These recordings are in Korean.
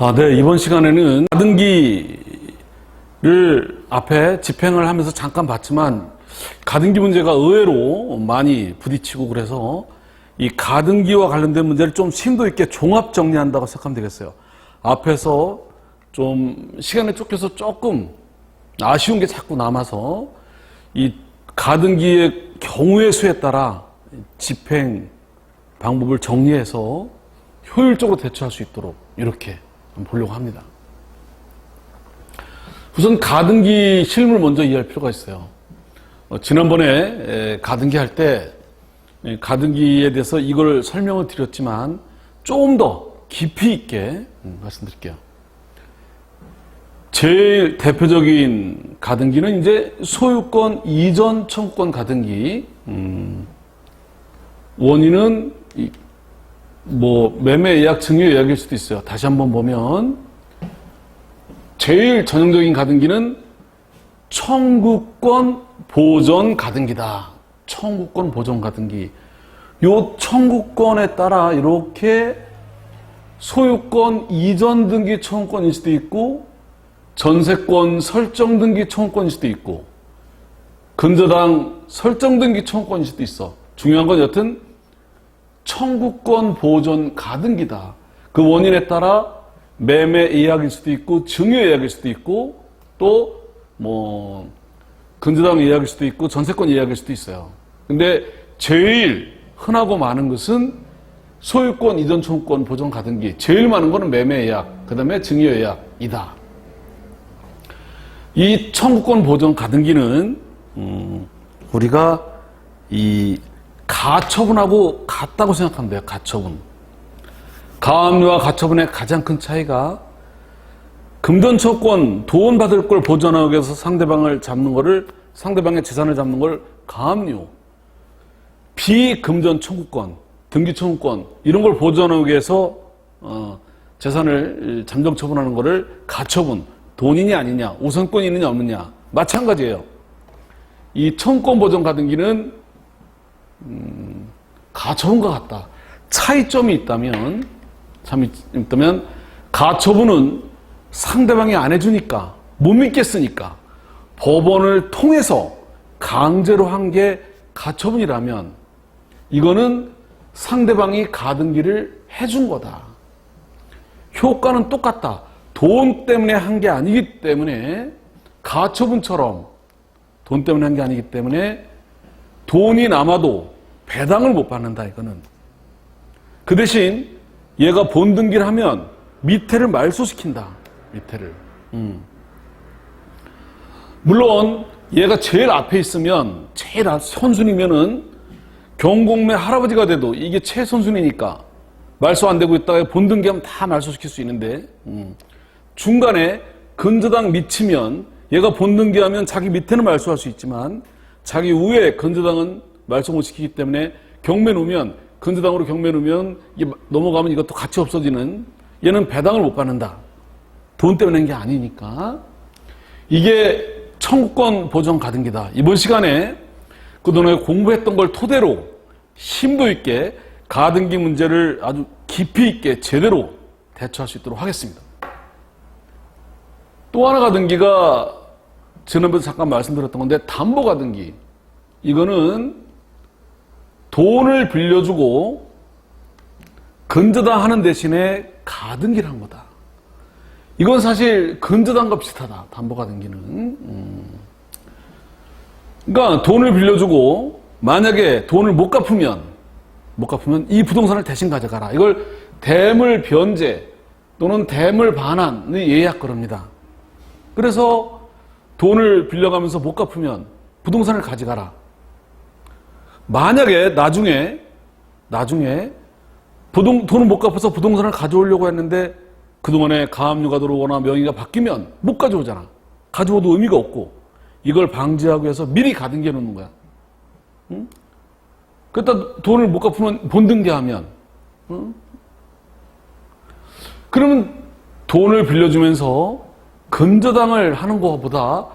아, 네. 이번 시간에는 가등기를 앞에 집행을 하면서 잠깐 봤지만 가등기 문제가 의외로 많이 부딪히고 그래서 이 가등기와 관련된 문제를 좀 심도 있게 종합 정리한다고 생각하면 되겠어요. 앞에서 좀 시간에 쫓겨서 조금 아쉬운 게 자꾸 남아서 이 가등기의 경우의 수에 따라 집행 방법을 정리해서 효율적으로 대처할 수 있도록 이렇게 보려고 합니다. 우선 가등기 실물 먼저 이해할 필요가 있어요. 어, 지난번에 에, 가등기 할 때 가등기에 대해서 이걸 설명을 드렸지만 조금 더 깊이 있게 음, 말씀드릴게요. 제일 대표적인 가등기는 이제 소유권 이전 청구권 가등기. 음, 원인은 이- 뭐 매매 예약 증여 예약일 수도 있어요. 다시 한번 보면 제일 전형적인 가등기는 청구권 보전 가등기다. 청구권 보전 가등기. 요 청구권에 따라 이렇게 소유권 이전 등기 청구권일 수도 있고 전세권 설정 등기 청구권일 수도 있고 근저당 설정 등기 청구권일 수도 있어. 중요한 건 여튼 청구권 보존 가등기다. 그 원인에 따라 매매 예약일 수도 있고 증여 예약일 수도 있고 또 뭐 근저당 예약일 수도 있고 전세권 예약일 수도 있어요. 근데 제일 흔하고 많은 것은 소유권 이전 청구권 보존 가등기. 제일 많은 거는 매매 예약, 그다음에 증여 예약이다. 이 청구권 보존 가등기는 음, 우리가 이 가처분하고 같다고 생각하면 돼요. 가처분. 가압류와 가처분의 가장 큰 차이가 금전처권 돈 받을 걸 보전하기 위해서 상대방을 잡는 거를 상대방의 재산을 잡는 걸 가압류. 비금전 청구권, 등기 청구권 이런 걸 보전하기 위해서 어, 재산을 잠정 처분하는 거를 가처분. 돈이냐 아니냐, 우선권이 있느냐 없느냐 마찬가지예요. 이 청권 보전 가등기는 음, 가처분 과 같다. 차이점이 있다면 참 있다면 가처분은 상대방이 안 해주니까 못 믿겠으니까 법원을 통해서 강제로 한 게 가처분이라면 이거는 상대방이 가등기를 해준 거다. 효과는 똑같다. 돈 때문에 한 게 아니기 때문에 가처분처럼 돈 때문에 한 게 아니기 때문에 돈이 남아도 배당을 못 받는다 이거는 그 대신 얘가 본등기를 하면 밑에를 말소시킨다 밑에를 음. 물론 얘가 제일 앞에 있으면 제일 앞 선순위면은 경공매 할아버지가 돼도 이게 최선순위니까 말소 안 되고 있다가 본등기하면 다 말소시킬 수 있는데 음. 중간에 근저당 미치면 얘가 본등기하면 자기 밑에는 말소할 수 있지만 자기 근저당은 말소 못 시키기 때문에 경매 놓으면 근저당으로 경매 놓으면 넘어가면 이것도 같이 없어지는 얘는 배당을 못 받는다. 돈 때문에 한게 아니니까 이게 청구권 보전 가등기다. 이번 시간에 그동안에 공부했던 걸 토대로 심도 있게 가등기 문제를 아주 깊이 있게 제대로 대처할 수 있도록 하겠습니다. 또 하나 가등기가 지난번에 잠깐 말씀드렸던 건데 담보 가등기 이거는 돈을 빌려주고 근저당 하는 대신에 가등기를 한 거다. 이건 사실 근저당과 비슷하다. 담보 가등기는. 음. 그러니까 돈을 빌려주고 만약에 돈을 못 갚으면 못 갚으면 이 부동산을 대신 가져가라. 이걸 대물 변제 또는 대물 반환의 예약 그럽니다. 그래서 돈을 빌려가면서 못 갚으면 부동산을 가져가라. 만약에 나중에 나중에 부동, 돈을 못 갚아서 부동산을 가져오려고 했는데 그동안에 가압류가 들어오거나 명의가 바뀌면 못 가져오잖아. 가져오도 의미가 없고 이걸 방지하기 위해서 미리 가등기해 놓는 거야. 응? 그러다 돈을 못 갚으면 본등기하면 응? 그러면 돈을 빌려주면서 근저당을 하는 것보다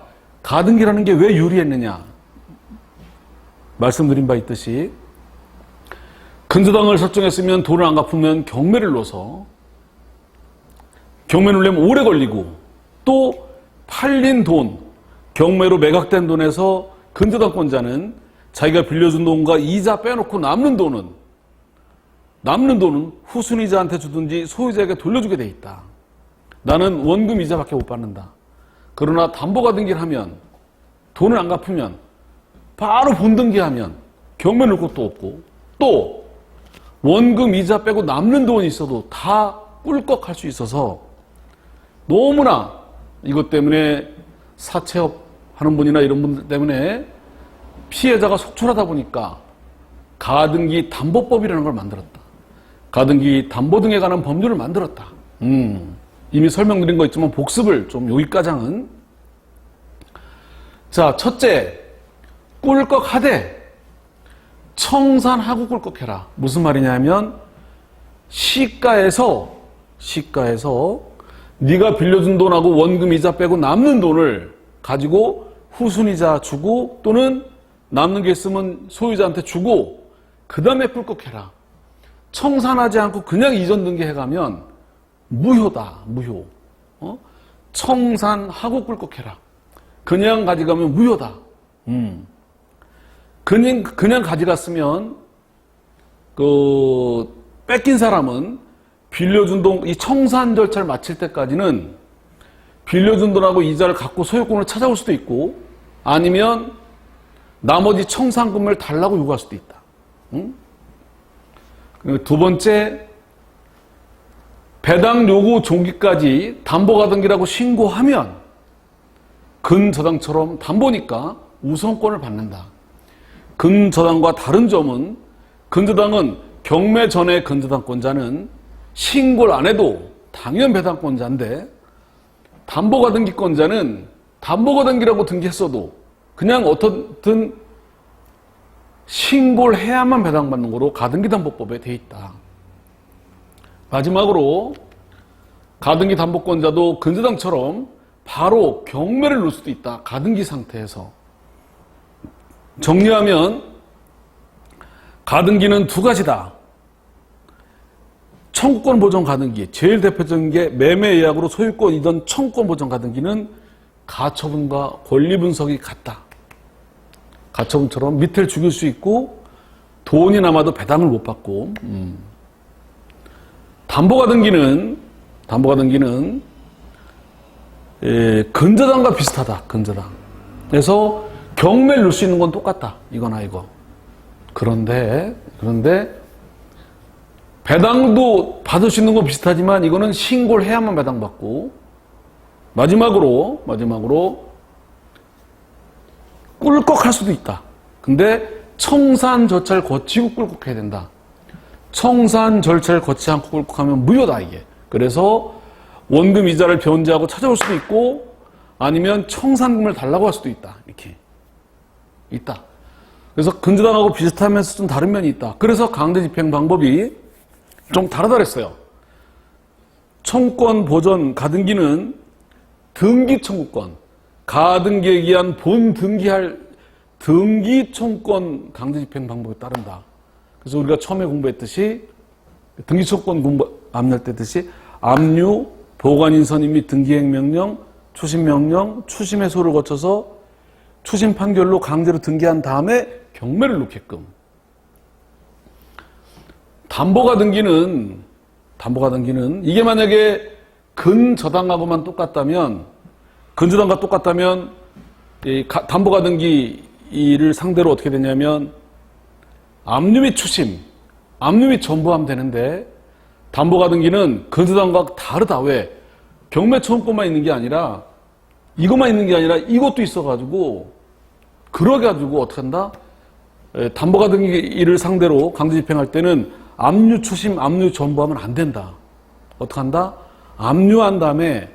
가등기라는 게 왜 유리했느냐? 말씀드린 바 있듯이 근저당을 설정했으면 돈을 안 갚으면 경매를 넣어서 경매를 내면 오래 걸리고 또 팔린 돈, 경매로 매각된 돈에서 근저당권자는 자기가 빌려준 돈과 이자 빼놓고 남는 돈은 남는 돈은 후순위자한테 주든지 소유자에게 돌려주게 돼 있다. 나는 원금 이자밖에 못 받는다. 그러나 담보가 등기하면 돈을 안 갚으면 바로 본등기하면 경매 넣을 것도 없고 또 원금 이자 빼고 남는 돈이 있어도 다 꿀꺽할 수 있어서 너무나 이것 때문에 사채업 하는 분이나 이런 분들 때문에 피해자가 속출하다 보니까 가등기 담보법이라는 걸 만들었다. 가등기 담보 등에 관한 법률을 만들었다. 음, 이미 설명드린 거 있지만 복습을 좀 여기까지는 자, 첫째, 꿀꺽하되 청산하고 꿀꺽해라. 무슨 말이냐면 시가에서 시가에서 네가 빌려준 돈하고 원금 이자 빼고 남는 돈을 가지고 후순이자 주고 또는 남는 게 있으면 소유자한테 주고 그 다음에 꿀꺽해라. 청산하지 않고 그냥 이전 등기해가면 무효다. 무효. 어? 청산 하고 꿀꺽해라. 그냥 가져가면 무효다. 음. 그냥, 그냥 가져갔으면, 그, 뺏긴 사람은 빌려준 돈, 이 청산 절차를 마칠 때까지는 빌려준 돈하고 이자를 갖고 소유권을 찾아올 수도 있고, 아니면 나머지 청산금을 달라고 요구할 수도 있다. 응? 그리고 두 번째, 배당 요구 종기까지 담보가 등기라고 신고하면 근저당처럼 담보니까 우선권을 받는다. 근저당과 다른 점은 근저당은 경매 전에 근저당권자는 신고를 안 해도 당연 배당권자인데 담보가 등기권자는 담보가 등기라고 등기했어도 그냥 어떻든 신고를 해야만 배당받는 거로 가등기 담보법에 돼 있다. 마지막으로 가등기 담보권자도 근저당처럼 바로 경매를 놓을 수도 있다. 가등기 상태에서. 정리하면 가등기는 두 가지다. 청구권 보전 가등기. 제일 대표적인 게 매매 예약으로 소유권 이던 청구권 보전 가등기는 가처분과 권리 분석이 같다. 가처분처럼 밑을 죽일 수 있고 돈이 남아도 배당을 못 받고 음. 담보가 등기는 담보가 등기는 예, 근저당과 비슷하다. 근저당. 그래서 경매를 넣을 수 있는 건 똑같다. 이거나 이거. 그런데 그런데 배당도 받을 수 있는 건 비슷하지만 이거는 신고를 해야만 배당받고 마지막으로 마지막으로 꿀꺽할 수도 있다. 근데 청산 절차를 거치고 꿀꺽해야 된다. 청산 절차를 거치지 않고 꿀꺽 하면 무효다 이게. 그래서 원금 이자를 변제하고 찾아올 수도 있고 아니면 청산금을 달라고 할 수도 있다. 이렇게 있다. 그래서 근저당하고 비슷하면서 좀 다른 면이 있다. 그래서 강제 집행 방법이 좀 다르다 그랬어요. 청권 보전 가등기는 등기 청구권, 가등기에 의한 본 등기할 등기 청권 강제 집행 방법에 따른다. 그래서 우리가 처음에 공부했듯이 등기 청권 공부 암날 때듯이 압류, 보관인선임 및 등기행 명령, 추심 명령, 추심 해소를 거쳐서 추심 판결로 강제로 등기한 다음에 경매를 놓게끔. 담보가 등기는 담보가 등기는 이게 만약에 근저당하고만 똑같다면 근저당과 똑같다면 이 가- 담보가 등기를 상대로 어떻게 되냐면 및 추심, 및 전부하면 되는데 담보가 등기는 근저당과 다르다. 왜? 경매 처음권만 있는 게 아니라 이것만 있는 게 아니라 이것도 있어가지고 그래가지고 어떻게 한다? 에, 담보가 등기를 상대로 강제 집행할 때는 압류 추심, 압류 전부하면 안 된다. 어떻게 한다? 압류한 다음에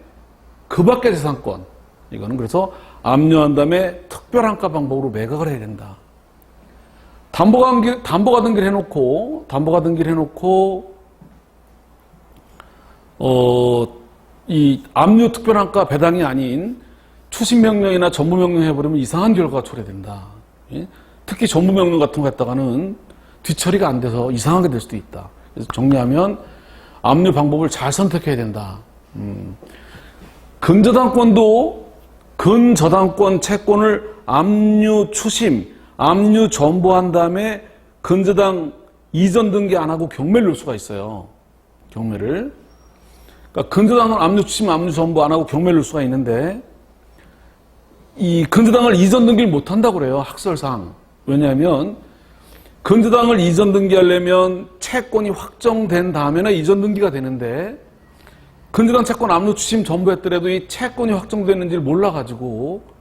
그 밖의 재산권 이거는 그래서 압류한 다음에 특별한가 방법으로 매각을 해야 된다. 담보 가 등기, 담보 가 등기를 해놓고 담보 가 등기를 해놓고 어, 이 압류 특별한가 배당이 아닌 추심 명령이나 전부명령 해버리면 이상한 결과가 초래된다. 예? 특히 전부명령 같은 거 했다가는 뒤처리가 안 돼서 이상하게 될 수도 있다. 그래서 정리하면 압류 방법을 잘 선택해야 된다. 음. 근저당권도 근저당권 채권을 압류 추심, 압류 전보한 다음에 근저당 이전 등기 안 하고 경매를 넣을 수가 있어요. 경매를. 그러니까 근저당을 압류 추심, 압류 전보 안 하고 경매를 넣을 수가 있는데 이 근저당을 이전 등기를 못 한다고 그래요. 학설상. 왜냐하면 근저당을 이전 등기하려면 채권이 확정된 다음에는 이전 등기가 되는데 근저당 채권 압류 추심 전부 했더라도 이 채권이 확정됐는지를 몰라가지고 이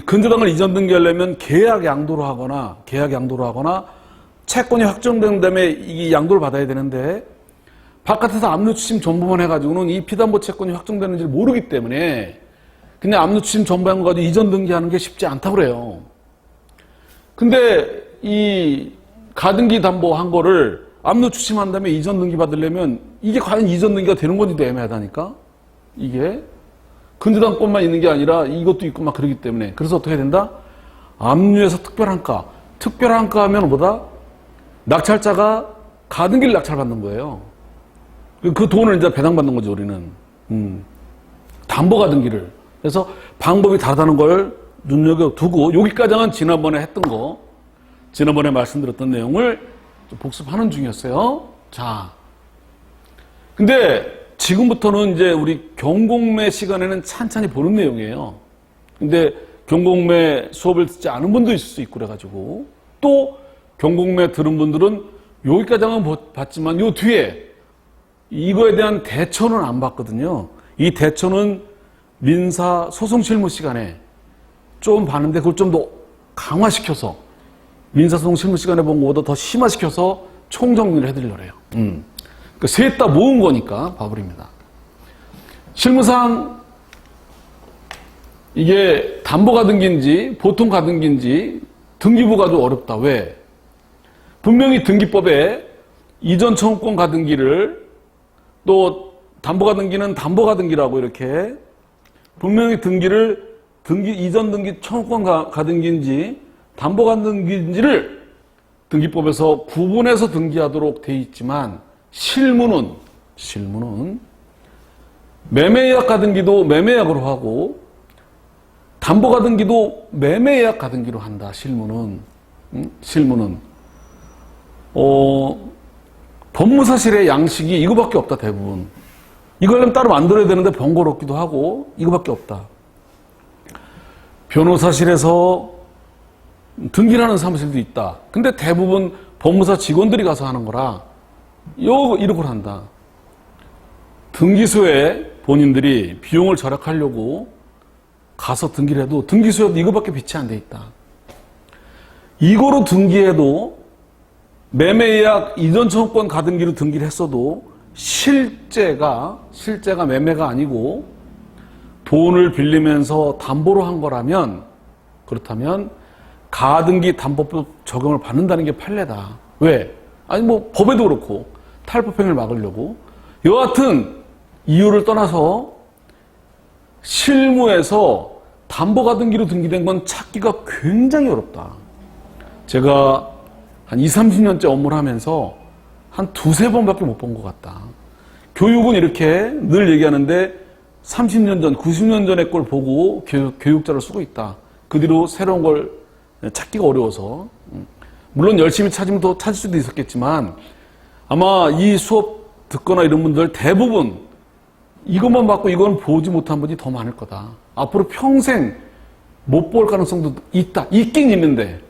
근저당을 이전 등기하려면 계약 양도로 하거나 계약 양도로 하거나 채권이 확정된 다음에 이 양도를 받아야 되는데 바깥에서 압류 추심 전부만 해가지고는 이 피담보 채권이 확정되는지를 모르기 때문에 그냥 압류 추심 전부한 거 가지고 이전 등기하는 게 쉽지 않다고 그래요. 근데 이 가등기 담보한 거를 압류 추심한 다음에 이전 등기 받으려면 이게 과연 이전 등기가 되는 건지도 애매하다니까? 이게 근저당권만 있는 게 아니라 이것도 있고 막 그러기 때문에 그래서 어떻게 된다? 압류에서 특별한가 특별한가 하면 뭐다? 낙찰자가 가등기를 낙찰받는 거예요. 그 돈을 이제 배당받는 거죠 우리는. 음. 담보 가등기를. 그래서 방법이 다르다는 걸 눈여겨두고 여기까지는 지난번에 했던 거 지난번에 말씀드렸던 내용을 좀 복습하는 중이었어요. 자, 근데 지금부터는 이제 우리 경공매 시간에는 찬찬히 보는 내용이에요. 근데 경공매 수업을 듣지 않은 분도 있을 수 있고 그래가지고 또 경공매 들은 분들은 여기까지는 봤지만 요 뒤에 이거에 대한 대처는 안 봤거든요. 이 대처는 민사 소송 실무 시간에 좀 봤는데 그걸 좀 더 강화시켜서 민사 소송 실무 시간에 본 것보다 더 심화시켜서 총정리를 해드리려고 해요. 음. 그러니까 셋 다 모은 거니까 봐버립니다. 실무상 이게 담보 가등기인지 보통 가등기인지 등기부가 좀 어렵다. 왜? 분명히 등기법에 이전 청구권 가등기를 또 담보 가등기는 담보 가등기라고 이렇게 분명히 등기를 등기 이전 등기 청구권 가- 가등기인지 담보 가등기인지를 등기법에서 구분해서 등기하도록 돼 있지만 실무는 실무는 매매예약 가등기도 매매약으로 하고 담보 가등기도 매매예약 가등기로 한다. 실무는 음? 실무는 어 법무사실의 양식이 이거밖에 없다 대부분. 이걸 따로 만들어야 되는데 번거롭기도 하고 이거밖에 없다. 변호사실에서 등기를 하는 사무실도 있다. 근데 대부분 법무사 직원들이 가서 하는 거라 요 이렇게 한다. 등기소에 본인들이 비용을 절약하려고 가서 등기를 해도 등기소에도 이거밖에 빛이 안 돼 있다. 이거로 등기해도 매매예약 이전 청구권 가등기로 등기를 했어도 실제가 실제가 매매가 아니고 돈을 빌리면서 담보로 한 거라면 그렇다면 가등기 담보법 적용을 받는다는 게 판례다. 왜? 아니 뭐 법에도 그렇고 탈법행위를 막으려고 여하튼 이유를 떠나서 실무에서 담보 가등기로 등기된 건 찾기가 굉장히 어렵다. 제가 한 2, 30년째 업무를 하면서 한 두세 번밖에 못 본 것 같다. 교육은 이렇게 늘 얘기하는데 30년 전, 90년 전의 걸 보고 교육, 교육자를 쓰고 있다. 그 뒤로 새로운 걸 찾기가 어려워서. 음. 물론 열심히 찾으면 더 찾을 수도 있었겠지만 아마 이 수업 듣거나 이런 분들 대부분 이것만 받고 이건 보지 못한 분이 더 많을 거다. 앞으로 평생 못 볼 가능성도 있다. 있긴 있는데